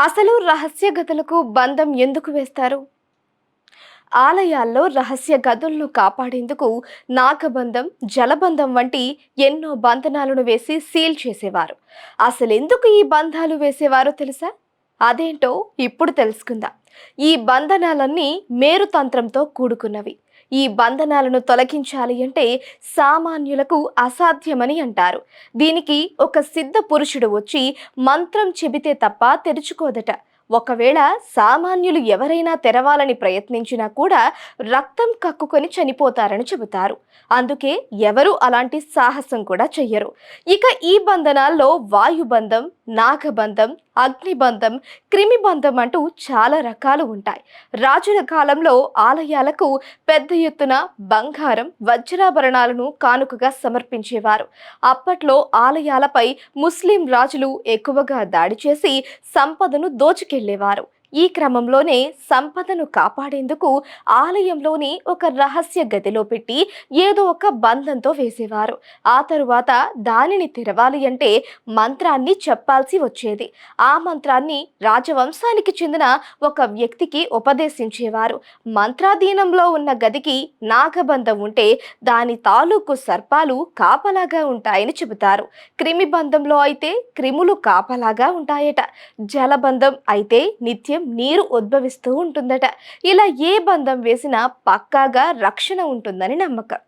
అసలు రహస్య గదులకు బంధం ఎందుకు వేస్తారు? ఆలయాల్లో రహస్య గదులను కాపాడేందుకు నాగబంధం జలబంధం వంటి ఎన్నో బంధనాలను వేసి సీల్ చేసేవారు. అసలెందుకు ఈ బంధాలు వేసేవారో తెలుసా? అదేంటో ఇప్పుడు తెలుసుకుందాం. ఈ బంధనాలన్నీ మేరుతంత్రంతో కూడుకున్నవి. ఈ బంధనాలను తొలగించాలి అంటే సామాన్యులకు అసాధ్యమని అంటారు. దీనికి ఒక సిద్ధ పురుషుడు వచ్చి మంత్రం చెబితే తప్ప తెరుచుకోదట. ఒకవేళ సామాన్యులు ఎవరైనా తెరవాలని ప్రయత్నించినా కూడా రక్తం కక్కుకొని చనిపోతారని చెబుతారు. అందుకే ఎవరు అలాంటి సాహసం కూడా చెయ్యరు. ఇక ఈ బంధనాల్లో వాయుబంధం నాగబంధం అగ్నిబంధం క్రిమిబంధం అంటూ చాలా రకాలు ఉంటాయి. రాజుల కాలంలో ఆలయాలకు పెద్ద ఎత్తున బంగారం వజ్రాభరణాలను కానుకగా సమర్పించేవారు. అప్పట్లో ఆలయాలపై ముస్లిం రాజులు ఎక్కువగా దాడి చేసి సంపదను దోచుకెళ్ళేవారు. ఈ క్రమంలోనే సంపదను కాపాడేందుకు ఆలయంలోని ఒక రహస్య గదిలో పెట్టి ఏదో ఒక బంధంతో వేసేవారు. ఆ తరువాత దానిని తెరవాలి అంటే మంత్రాన్ని చెప్పాల్సి వచ్చేది. ఆ మంత్రాన్ని రాజవంశానికి చెందిన ఒక వ్యక్తికి ఉపదేశించేవారు. మంత్రాధీనంలో ఉన్న గదికి నాగబంధం ఉంటే దాని తాలూకు సర్పాలు కాపలాగా ఉంటాయని చెబుతారు. క్రిమి బంధంలో అయితే క్రిములు కాపలాగా ఉంటాయట. జలబంధం అయితే నిత్యం నీరు ఉద్భవిస్తూ ఉంటుందట. ఇలా ఏ బంధం వేసినా పక్కాగా రక్షణ ఉంటుందని నమ్మకం.